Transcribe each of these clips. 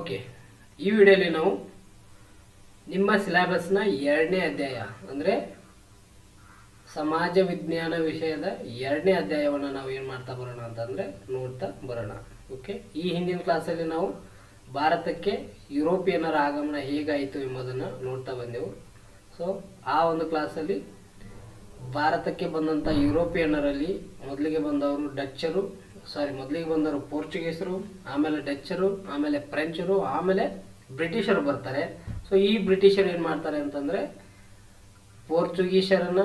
Okay, ಈ ವಿಡಿಯೋಲಿ ನಾವು ನಿಮ್ಮ ಸಿಲೆಬಸ್ನ ಎರಡನೇ ಅಧ್ಯಾಯ, ಅಂದರೆ ಸಮಾಜ ವಿಜ್ಞಾನ ವಿಷಯದ ಎರಡನೇ ಅಧ್ಯಾಯವನ್ನು ನಾವು ಏನು ಮಾಡ್ತಾ ಬರೋಣ ಅಂತಂದರೆ ನೋಡ್ತಾ ಬರೋಣ, ಓಕೆ? ಈ ಹಿಂದಿನ ಕ್ಲಾಸಲ್ಲಿ ನಾವು ಭಾರತಕ್ಕೆ ಯುರೋಪಿಯನ್ನರ ಆಗಮನ ಹೇಗಾಯಿತು ಎಂಬುದನ್ನು ನೋಡ್ತಾ ಬಂದೆವು. ಸೊ ಆ ಒಂದು ಕ್ಲಾಸಲ್ಲಿ ಭಾರತಕ್ಕೆ ಬಂದಂಥ ಯುರೋಪಿಯನ್ನರಲ್ಲಿ ಮೊದಲಿಗೆ ಬಂದವರು ಡಚ್ಚರು ಸಾರಿ ಮೊದಲಿಗೆ ಬಂದವರು ಪೋರ್ಚುಗೀಸರು, ಆಮೇಲೆ ಡಚ್ಚರು, ಆಮೇಲೆ ಫ್ರೆಂಚರು, ಆಮೇಲೆ ಬ್ರಿಟಿಷರು ಬರ್ತಾರೆ. ಸೊ ಈ ಬ್ರಿಟಿಷರು ಏನು ಮಾಡ್ತಾರೆ ಅಂತಂದರೆ ಪೋರ್ಚುಗೀಸರನ್ನ,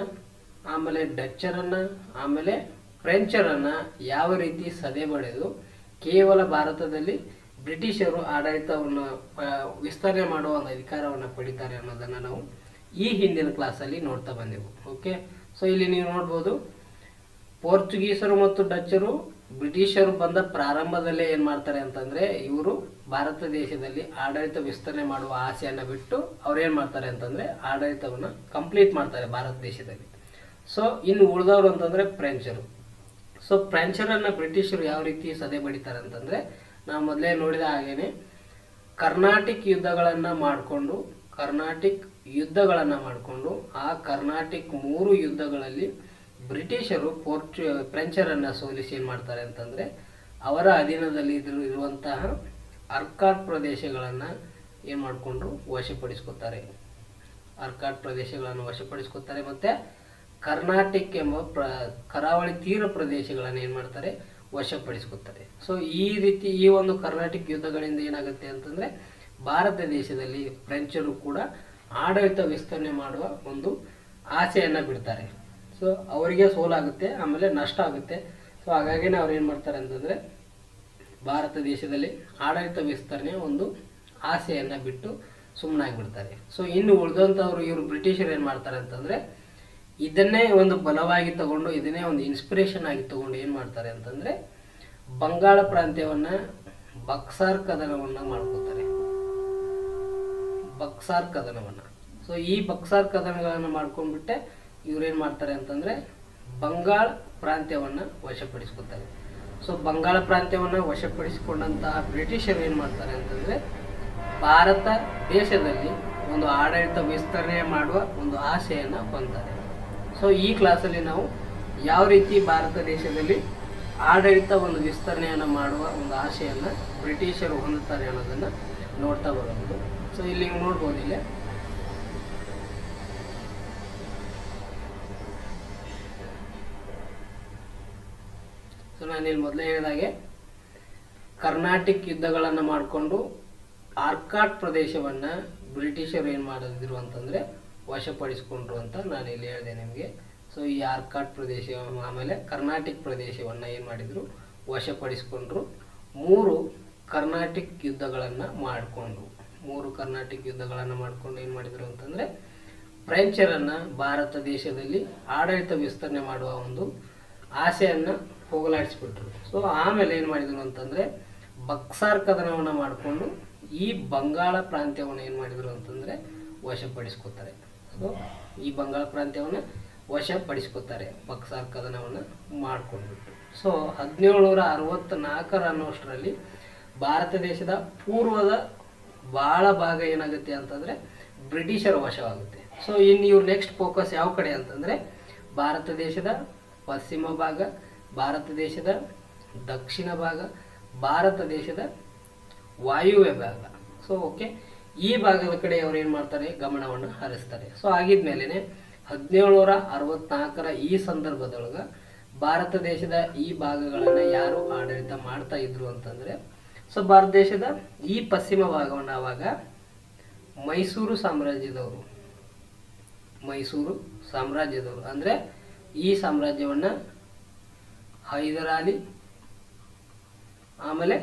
ಆಮೇಲೆ ಡಚ್ಚರನ್ನ, ಆಮೇಲೆ ಫ್ರೆಂಚರನ್ನ ಯಾವ ರೀತಿ ಸದೆ ಬಡಿದು ಕೇವಲ ಭಾರತದಲ್ಲಿ ಬ್ರಿಟಿಷರು ಆಡಳಿತವನ್ನು ವಿಸ್ತರಣೆ ಮಾಡುವ ಒಂದು ಅಧಿಕಾರವನ್ನು ಪಡಿತಾರೆ ಅನ್ನೋದನ್ನು ನಾವು ಈ ಹಿಂದಿನ ಕ್ಲಾಸಲ್ಲಿ ನೋಡ್ತಾ ಬಂದೆವು. ಓಕೆ ಸೊ ಇಲ್ಲಿ ನೀವು ನೋಡ್ಬೋದು, ಪೋರ್ಚುಗೀಸರು ಮತ್ತು ಡಚ್ಚರು ಬ್ರಿಟಿಷರು ಬಂದ ಪ್ರಾರಂಭದಲ್ಲೇ ಏನು ಮಾಡ್ತಾರೆ ಅಂತಂದರೆ ಇವರು ಭಾರತ ದೇಶದಲ್ಲಿ ಆಡಳಿತ ವಿಸ್ತರಣೆ ಮಾಡುವ ಆಸೆಯನ್ನು ಬಿಟ್ಟು ಅವ್ರು ಏನು ಮಾಡ್ತಾರೆ ಅಂತಂದರೆ ಆಡಳಿತವನ್ನು ಕಂಪ್ಲೀಟ್ ಮಾಡ್ತಾರೆ ಭಾರತ ದೇಶದಲ್ಲಿ. ಸೊ ಇನ್ನು ಉಳಿದವರು ಅಂತಂದರೆ ಫ್ರೆಂಚರು. ಸೊ ಫ್ರೆಂಚರನ್ನು ಬ್ರಿಟಿಷರು ಯಾವ ರೀತಿ ಸದೆ ಬಡಿತಾರೆ ಅಂತಂದರೆ ನಾವು ಮೊದಲೇ ನೋಡಿದ ಹಾಗೇನೆ ಕರ್ನಾಟಿಕ್ ಯುದ್ಧಗಳನ್ನು ಮಾಡಿಕೊಂಡು, ಕರ್ನಾಟಿಕ್ ಯುದ್ಧಗಳನ್ನು ಮಾಡಿಕೊಂಡು, ಆ ಕರ್ನಾಟಿಕ್ ಮೂರು ಯುದ್ಧಗಳಲ್ಲಿ ಬ್ರಿಟಿಷರು ಪೋರ್ಚು, ಫ್ರೆಂಚರನ್ನು ಸೋಲಿಸಿ ಏನು ಮಾಡ್ತಾರೆ ಅಂತಂದರೆ, ಅವರ ಅಧೀನದಲ್ಲಿ ಇದ್ರು ಇರುವಂತಹ ಅರ್ಕಾಟ್ ಪ್ರದೇಶಗಳನ್ನು ಏನು ಮಾಡಿಕೊಂಡ್ರು ವಶಪಡಿಸ್ಕೊತಾರೆ. ಅರ್ಕಾಟ್ ಪ್ರದೇಶಗಳನ್ನು ವಶಪಡಿಸ್ಕೊತಾರೆ ಮತ್ತು ಕರ್ನಾಟಕ ಎಂಬ ಪ್ರ ಕರಾವಳಿ ತೀರ ಪ್ರದೇಶಗಳನ್ನು ಏನು ಮಾಡ್ತಾರೆ? ವಶಪಡಿಸ್ಕೊತಾರೆ. ಸೊ ಈ ರೀತಿ ಈ ಒಂದು ಕರ್ನಾಟಕ ಯುದ್ಧಗಳಿಂದ ಏನಾಗುತ್ತೆ ಅಂತಂದರೆ, ಭಾರತ ದೇಶದಲ್ಲಿ ಫ್ರೆಂಚರು ಕೂಡ ಆಡಳಿತ ವಿಸ್ತರಣೆ ಮಾಡುವ ಒಂದು ಆಸೆಯನ್ನು ಬಿಡ್ತಾರೆ. ಸೊ ಅವರಿಗೆ ಸೋಲಾಗುತ್ತೆ ಆಮೇಲೆ ನಷ್ಟ ಆಗುತ್ತೆ. ಸೊ ಹಾಗಾಗಿನೇ ಅವ್ರು ಏನು ಮಾಡ್ತಾರೆ ಅಂತಂದರೆ, ಭಾರತ ದೇಶದಲ್ಲಿ ಆಡಳಿತ ವಿಸ್ತರಣೆ ಒಂದು ಆಸೆಯನ್ನು ಬಿಟ್ಟು ಸುಮ್ಮನಾಗಿಬಿಡ್ತಾರೆ ಸೊ ಇನ್ನು ಉಳಿದಂಥವ್ರು ಇವರು ಬ್ರಿಟಿಷರು ಏನು ಮಾಡ್ತಾರೆ ಅಂತಂದರೆ, ಇದನ್ನೇ ಒಂದು ಬಲವಾಗಿ ತಗೊಂಡು, ಇದನ್ನೇ ಒಂದು ಇನ್ಸ್ಪಿರೇಷನ್ ಆಗಿ ತಗೊಂಡು ಏನು ಮಾಡ್ತಾರೆ ಅಂತಂದರೆ, ಬಂಗಾಳ ಪ್ರಾಂತ್ಯವನ್ನು ಬಕ್ಸಾರ್ ಕದನವನ್ನು ಮಾಡ್ಕೋತಾರೆ. ಬಕ್ಸಾರ್ ಕದನವನ್ನು. ಸೊ ಈ ಬಕ್ಸಾರ್ ಕದನಗಳನ್ನು ಮಾಡ್ಕೊಂಡ್ಬಿಟ್ಟೆ ಇವ್ರೇನು ಮಾಡ್ತಾರೆ ಅಂತಂದರೆ ಬಂಗಾಳ ಪ್ರಾಂತ್ಯವನ್ನು ವಶಪಡಿಸ್ಕೊತಾರೆ ಸೊ ಬಂಗಾಳ ಪ್ರಾಂತ್ಯವನ್ನು ವಶಪಡಿಸಿಕೊಂಡಂತಹ ಬ್ರಿಟಿಷರು ಏನು ಮಾಡ್ತಾರೆ ಅಂತಂದರೆ ಭಾರತ ದೇಶದಲ್ಲಿ ಒಂದು ಆಡಳಿತ ವಿಸ್ತರಣೆ ಮಾಡುವ ಒಂದು ಆಸೆಯನ್ನು ಹೊಂದ್ತಾರೆ. ಸೊ ಈ ಕ್ಲಾಸಲ್ಲಿ ನಾವು ಯಾವ ರೀತಿ ಭಾರತ ದೇಶದಲ್ಲಿ ಆಡಳಿತ ಒಂದು ವಿಸ್ತರಣೆಯನ್ನು ಮಾಡುವ ಒಂದು ಆಸೆಯನ್ನು ಬ್ರಿಟಿಷರು ಹೊಂದುತ್ತಾರೆ ಅನ್ನೋದನ್ನು ನೋಡ್ತಾ ಬರೋದು. ಸೊ ಇಲ್ಲಿ ನೀವು ನೋಡ್ಬೋದು ಇಲ್ಲಿ. ಸೊ ನಾನು ಇಲ್ಲಿ ಮೊದಲೇ ಹೇಳಿದಾಗೆ, ಕರ್ನಾಟಿಕ್ ಯುದ್ಧಗಳನ್ನು ಮಾಡಿಕೊಂಡು ಆರ್ಕಾಟ್ ಪ್ರದೇಶವನ್ನು ಬ್ರಿಟಿಷರು ಏನು ಮಾಡಿದ್ರು ಅಂತಂದರೆ ವಶಪಡಿಸ್ಕೊಂಡ್ರು ಅಂತ ನಾನು ಇಲ್ಲಿ ಹೇಳಿದೆ ನಿಮಗೆ. ಸೊ ಈ ಆರ್ಕಾಟ್ ಪ್ರದೇಶ, ಆಮೇಲೆ ಕರ್ನಾಟಿಕ್ ಪ್ರದೇಶವನ್ನು ಏನು ಮಾಡಿದರು, ವಶಪಡಿಸ್ಕೊಂಡ್ರು. ಮೂರು ಕರ್ನಾಟಿಕ್ ಯುದ್ಧಗಳನ್ನು ಮಾಡಿಕೊಂಡ್ರು. ಮೂರು ಕರ್ನಾಟಿಕ್ ಯುದ್ಧಗಳನ್ನು ಮಾಡಿಕೊಂಡು ಏನು ಮಾಡಿದರು ಅಂತಂದರೆ, ಫ್ರೆಂಚರನ್ನು ಭಾರತ ದೇಶದಲ್ಲಿ ಆಡಳಿತ ವಿಸ್ತರಣೆ ಮಾಡುವ ಒಂದು ಆಸೆಯನ್ನು ಹೋಗಲಾಡಿಸ್ಬಿಟ್ರು ಸೊ ಆಮೇಲೆ ಏನು ಮಾಡಿದರು ಅಂತಂದರೆ ಬಕ್ಸಾರ್ ಕದನವನ್ನು ಮಾಡಿಕೊಂಡು ಈ ಬಂಗಾಳ ಪ್ರಾಂತ್ಯವನ್ನು ಏನು ಮಾಡಿದರು ಅಂತಂದರೆ ವಶಪಡಿಸ್ಕೊತಾರೆ. ಸೊ ಈ ಬಂಗಾಳ ಪ್ರಾಂತ್ಯವನ್ನು ವಶಪಡಿಸ್ಕೊತಾರೆ ಬಕ್ಸಾರ್ ಕದನವನ್ನು ಮಾಡಿಕೊಂಡ್ಬಿಟ್ಟು ಸೊ ಹದಿನೇಳುನೂರ ಅರವತ್ತ್ನಾಲ್ಕರ ಅನ್ನೋಷ್ಟರಲ್ಲಿ ಭಾರತ ದೇಶದ ಪೂರ್ವದ ಭಾಳ ಭಾಗ ಏನಾಗುತ್ತೆ ಅಂತಂದರೆ, ಬ್ರಿಟಿಷರ ವಶವಾಗುತ್ತೆ. ಸೊ ಇನ್ನು ಇವ್ರು ನೆಕ್ಸ್ಟ್ ಫೋಕಸ್ ಯಾವ ಕಡೆ ಅಂತಂದರೆ, ಭಾರತ ದೇಶದ ಪಶ್ಚಿಮ ಭಾಗ ಭಾರತ ದೇಶದ ದಕ್ಷಿಣ ಭಾಗ, ಭಾರತ ದೇಶದ ವಾಯುವ್ಯ ಭಾಗ. ಸೊ ಓಕೆ ಈ ಭಾಗದ ಕಡೆ ಅವ್ರು ಏನು ಮಾಡ್ತಾರೆ? ಗಮನವನ್ನು ಹರಿಸ್ತಾರೆ. ಸೊ ಆಗಿದ್ಮೇಲೆ ಹದಿನೇಳುನೂರ ಅರವತ್ನಾಲ್ಕರ ಈ ಸಂದರ್ಭದೊಳಗೆ ಭಾರತ ದೇಶದ ಈ ಭಾಗಗಳನ್ನು ಯಾರು ಆಡಳಿತ ಮಾಡ್ತಾ ಇದ್ರು ಅಂತಂದರೆ ಸೊ ಭಾರತ ದೇಶದ ಈ ಪಶ್ಚಿಮ ಭಾಗವನ್ನು ಆವಾಗ ಮೈಸೂರು ಸಾಮ್ರಾಜ್ಯದವರು. ಮೈಸೂರು ಸಾಮ್ರಾಜ್ಯದವರು. ಅಂದರೆ ಈ ಸಾಮ್ರಾಜ್ಯವನ್ನು ಹೈದರಾಲಿ, ಆಮೇಲೆ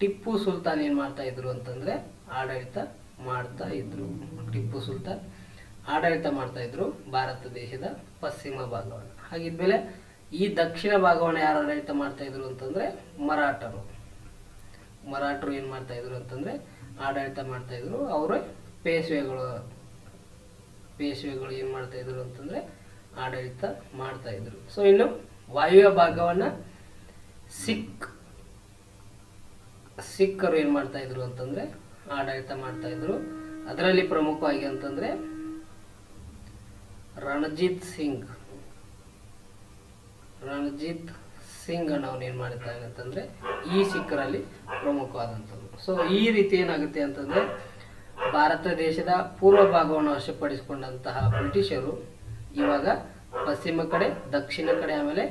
ಟಿಪ್ಪು ಸುಲ್ತಾನ್ ಏನು ಮಾಡ್ತಾ ಇದ್ರು ಅಂತಂದರೆ ಆಡಳಿತ ಮಾಡ್ತಾ ಇದ್ರು. ಟಿಪ್ಪು ಸುಲ್ತಾನ್ ಆಡಳಿತ ಮಾಡ್ತಾ ಇದ್ರು ಭಾರತ ದೇಶದ ಪಶ್ಚಿಮ ಭಾಗವನ್ನು. ಹಾಗಿದ್ಮೇಲೆ ಈ ದಕ್ಷಿಣ ಭಾಗವನ್ನು ಯಾರು ಆಡಳಿತ ಮಾಡ್ತಾ ಇದ್ರು ಅಂತಂದರೆ ಮರಾಠರು. ಮರಾಠರು ಏನು ಮಾಡ್ತಾ ಇದ್ರು ಅಂತಂದರೆ ಆಡಳಿತ ಮಾಡ್ತಾ ಇದ್ರು. ಅವರು ಪೇಶ್ವೆಗಳು ಪೇಶ್ವೆಗಳು ಏನು ಮಾಡ್ತಾ ಇದ್ರು ಅಂತಂದರೆ ಆಡಳಿತ ಮಾಡ್ತಾ ಇದ್ರು. ಸೊ ಇನ್ನು ವಾಯುವ್ಯ ಭಾಗವನ್ನು ಸಿಖ್ ಸಿಖ್ಖರು ಏನು ಮಾಡ್ತಾ ಇದ್ರು ಅಂತಂದರೆ ಆಡಳಿತ ಮಾಡ್ತಾ ಇದ್ರು. ಅದರಲ್ಲಿ ಪ್ರಮುಖವಾಗಿ ಅಂತಂದ್ರೆ ರಣಜಿತ್ ಸಿಂಗ್. ರಣಜಿತ್ ಸಿಂಗ್ ಅನ್ನೋನ್ ಏನ್ ಮಾಡ್ತಾನೆ ಅಂತಂದ್ರೆ ಈ ಸಿಖ್ಖರಲ್ಲಿ ಪ್ರಮುಖವಾದಂಥದ್ದು. ಸೊ ಈ ರೀತಿ ಏನಾಗುತ್ತೆ ಅಂತಂದ್ರೆ ಭಾರತ ದೇಶದ ಪೂರ್ವ ಭಾಗವನ್ನು ವಶಪಡಿಸಿಕೊಂಡಂತಹ ಬ್ರಿಟಿಷರು ಇವಾಗ ಪಶ್ಚಿಮ ಕಡೆ, ದಕ್ಷಿಣ ಕಡೆ ಆಮೇಲೆ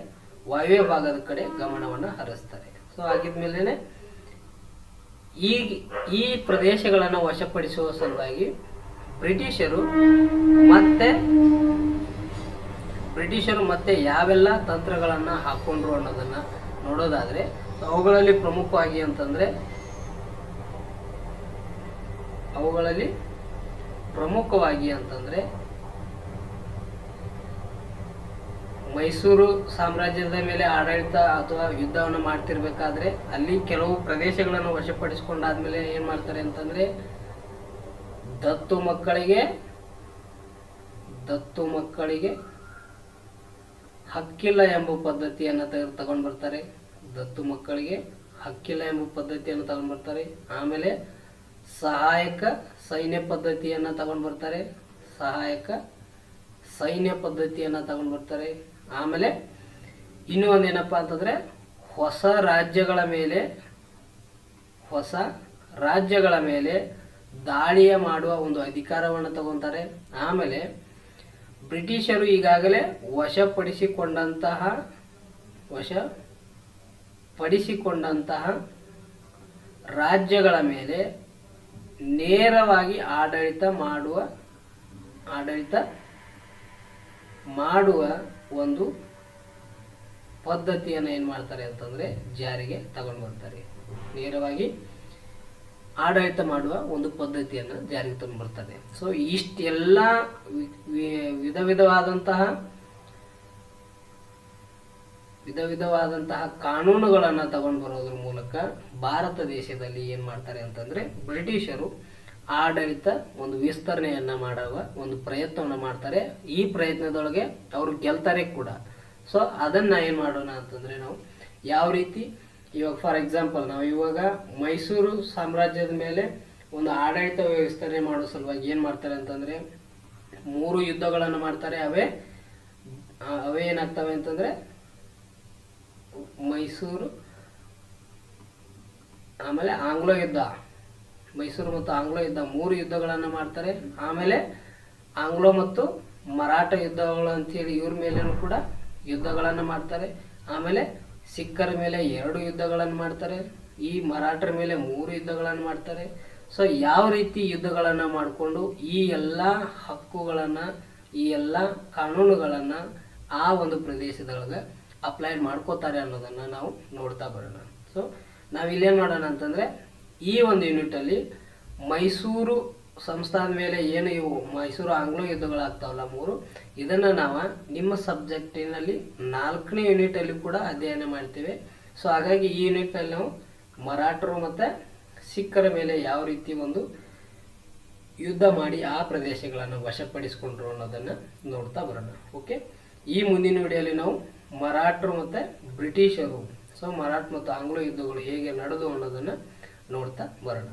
ವಾಯುವ್ಯ ಭಾಗದ ಕಡೆ ಗಮನವನ್ನು ಹರಿಸ್ತಾರೆ. ಸೊ ಆಗಿದ್ಮೇಲೆ ಈ ಈ ಪ್ರದೇಶಗಳನ್ನು ವಶಪಡಿಸುವ ಸಲುವಾಗಿ ಬ್ರಿಟಿಷರು ಮತ್ತೆ ಬ್ರಿಟಿಷರು ಮತ್ತೆ ಯಾವೆಲ್ಲ ತಂತ್ರಗಳನ್ನು ಹಾಕೊಂಡ್ರು ಅನ್ನೋದನ್ನ ನೋಡೋದಾದ್ರೆ ಅವುಗಳಲ್ಲಿ ಪ್ರಮುಖವಾಗಿ ಅಂತಂದ್ರೆ, ಅವುಗಳಲ್ಲಿ ಪ್ರಮುಖವಾಗಿ ಅಂತಂದ್ರೆ ಮೈಸೂರು ಸಾಮ್ರಾಜ್ಯದ ಮೇಲೆ ಆಡಳಿತ ಅಥವಾ ಯುದ್ಧವನ್ನು ಮಾಡ್ತಿರ್ಬೇಕಾದ್ರೆ ಅಲ್ಲಿ ಕೆಲವು ಪ್ರದೇಶಗಳನ್ನು ವಶಪಡಿಸಿಕೊಂಡಾದ್ಮೇಲೆ ಏನ್ ಮಾಡ್ತಾರೆ ಅಂತಂದ್ರೆ ದತ್ತು ಮಕ್ಕಳಿಗೆ ದತ್ತು ಮಕ್ಕಳಿಗೆ ಹಕ್ಕಿಲ್ಲ ಎಂಬ ಪದ್ಧತಿಯನ್ನು ತೆಗೆದು ತಗೊಂಡು ಬರ್ತಾರೆ. ದತ್ತು ಮಕ್ಕಳಿಗೆ ಹಕ್ಕಿಲ್ಲ ಎಂಬ ಪದ್ಧತಿಯನ್ನು ತಗೊಂಡು ಬರ್ತಾರೆ. ಆಮೇಲೆ ಸಹಾಯಕ ಸೈನ್ಯ ಪದ್ಧತಿಯನ್ನ ತಗೊಂಡು ಬರ್ತಾರೆ. ಸಹಾಯಕ ಸೈನ್ಯ ಪದ್ಧತಿಯನ್ನ ತಗೊಂಡು ಬರ್ತಾರೆ. ಆಮೇಲೆ ಇನ್ನೂ ಏನಪ್ಪ ಅಂತಂದ್ರೆ ಹೊಸ ರಾಜ್ಯಗಳ ಮೇಲೆ, ಹೊಸ ರಾಜ್ಯಗಳ ಮೇಲೆ ದಾಳಿಯ ಮಾಡುವ ಒಂದು ಅಧಿಕಾರವನ್ನು ತಗೊತಾರೆ. ಆಮೇಲೆ ಬ್ರಿಟಿಷರು ಈಗಾಗಲೇ ವಶಪಡಿಸಿಕೊಂಡಂತಹ ವಶಪಡಿಸಿಕೊಂಡಂತಹ ರಾಜ್ಯಗಳ ಮೇಲೆ ನೇರವಾಗಿ ಆಡಳಿತ ಮಾಡುವ ಆಡಳಿತ ಮಾಡುವ ಒಂದು ಪದ್ಧತಿಯನ್ನು ಏನು ಮಾಡ್ತಾರೆ ಅಂತಂದ್ರೆ ಜಾರಿಗೆ ತಗೊಂಡು ಬರ್ತಾರೆ. ನೇರವಾಗಿ ಆಡಳಿತ ಮಾಡುವ ಒಂದು ಪದ್ಧತಿಯನ್ನು ಜಾರಿಗೆ ತಂದು ಬರ್ತಾರೆ ಸೊ ಇಷ್ಟೆಲ್ಲ ವಿಧ ವಿಧವಾದಂತಹ ವಿಧ ವಿಧವಾದಂತಹ ಕಾನೂನುಗಳನ್ನ ತಗೊಂಡು ಬರೋದ್ರ ಮೂಲಕ ಭಾರತ ದೇಶದಲ್ಲಿ ಏನ್ ಮಾಡ್ತಾರೆ ಅಂತಂದ್ರೆ ಬ್ರಿಟಿಷರು ಆಡಳಿತ ಒಂದು ವಿಸ್ತರಣೆಯನ್ನ ಮಾಡುವ, ಒಂದು ಪ್ರಯತ್ನವನ್ನು ಮಾಡ್ತಾರೆ. ಈ ಪ್ರಯತ್ನದೊಳಗೆ ಅವರು ಗೆಲ್ತಾರೆ ಕೂಡ. ಸೊ ಅದನ್ನ ಏನ್ ಮಾಡೋಣ ಅಂತಂದ್ರೆ ನಾವು ಯಾವ ರೀತಿ, ಇವಾಗ ಫಾರ್ ಎಕ್ಸಾಂಪಲ್ ನಾವು ಇವಾಗ ಮೈಸೂರು ಸಾಮ್ರಾಜ್ಯದ ಮೇಲೆ ಒಂದು ಆಡಳಿತ ವಿಸ್ತರಣೆ ಮಾಡೋ ಸಲುವಾಗಿ ಏನ್ ಮಾಡ್ತಾರೆ ಅಂತಂದ್ರೆ, ಮೂರು ಯುದ್ಧಗಳನ್ನು ಮಾಡ್ತಾರೆ. ಅವೇ ಅವೇ ಏನಾಗ್ತವೆ ಅಂತಂದ್ರೆ, ಮೈಸೂರು, ಆಮೇಲೆ ಆಂಗ್ಲೋ ಯುದ್ಧ. ಮೈಸೂರು ಮತ್ತು ಆಂಗ್ಲೋ ಯುದ್ಧ ಮೂರು ಯುದ್ಧಗಳನ್ನು ಮಾಡ್ತಾರೆ. ಆಮೇಲೆ ಆಂಗ್ಲೋ ಮತ್ತು ಮರಾಠ ಯುದ್ಧಗಳು ಅಂತೇಳಿ ಇವ್ರ ಮೇಲೂ ಕೂಡ ಯುದ್ಧಗಳನ್ನು ಮಾಡ್ತಾರೆ. ಆಮೇಲೆ ಸಿಖ್ಖರ ಮೇಲೆ ಎರಡು ಯುದ್ಧಗಳನ್ನು ಮಾಡ್ತಾರೆ. ಈ ಮರಾಠರ ಮೇಲೆ ಮೂರು ಯುದ್ಧಗಳನ್ನು ಮಾಡ್ತಾರೆ. ಸೊ ಯಾವ ರೀತಿ ಯುದ್ಧಗಳನ್ನು ಮಾಡಿಕೊಂಡು ಈ ಎಲ್ಲ ಹಕ್ಕುಗಳನ್ನು, ಈ ಎಲ್ಲ ಕಾನೂನುಗಳನ್ನು ಆ ಒಂದು ಪ್ರದೇಶದೊಳಗೆ ಅಪ್ಲೈ ಮಾಡ್ಕೋತಾರೆ ಅನ್ನೋದನ್ನು ನಾವು ನೋಡ್ತಾ ಬರೋಣ. ಸೊ ನಾವು ಇಲ್ಲೇನು ಮಾಡೋಣ ಅಂತಂದ್ರೆ ಈ ಒಂದು ಯೂನಿಟಲ್ಲಿ ಮೈಸೂರು ಸಂಸ್ಥಾನ ಮೇಲೆ ಏನು ಇವು? ಮೈಸೂರು ಆಂಗ್ಲೋ ಯುದ್ಧಗಳಾಗ್ತಾವಲ್ಲ ಮೂರು? ಇದನ್ನು ನಾವು ನಿಮ್ಮ ಸಬ್ಜೆಕ್ಟಿನಲ್ಲಿ ನಾಲ್ಕನೇ ಯೂನಿಟಲ್ಲಿ ಕೂಡ ಅಧ್ಯಯನ ಮಾಡ್ತೇವೆ. ಸೊ ಹಾಗಾಗಿ ಈ ಯೂನಿಟ್ನಲ್ಲಿ ನಾವು ಮರಾಠರು ಮತ್ತು ಸಿಖ್ಖರ ಮೇಲೆ ಯಾವ ರೀತಿ ಒಂದು ಯುದ್ಧ ಮಾಡಿ ಆ ಪ್ರದೇಶಗಳನ್ನು ವಶಪಡಿಸ್ಕೊಂಡ್ರು ಅನ್ನೋದನ್ನು ನೋಡ್ತಾ ಬರೋಣ. ಓಕೆ ಈ ಮುಂದಿನ ವಿಡಿಯೋಲಿ ನಾವು ಮರಾಠರು ಮತ್ತು ಬ್ರಿಟಿಷರು ಸೊ ಮರಾಠ ಮತ್ತು ಆಂಗ್ಲೋ ಯುದ್ಧಗಳು ಹೇಗೆ ನಡೆದು ಅನ್ನೋದನ್ನ ನೋಡ್ತಾ ಬರೋಣ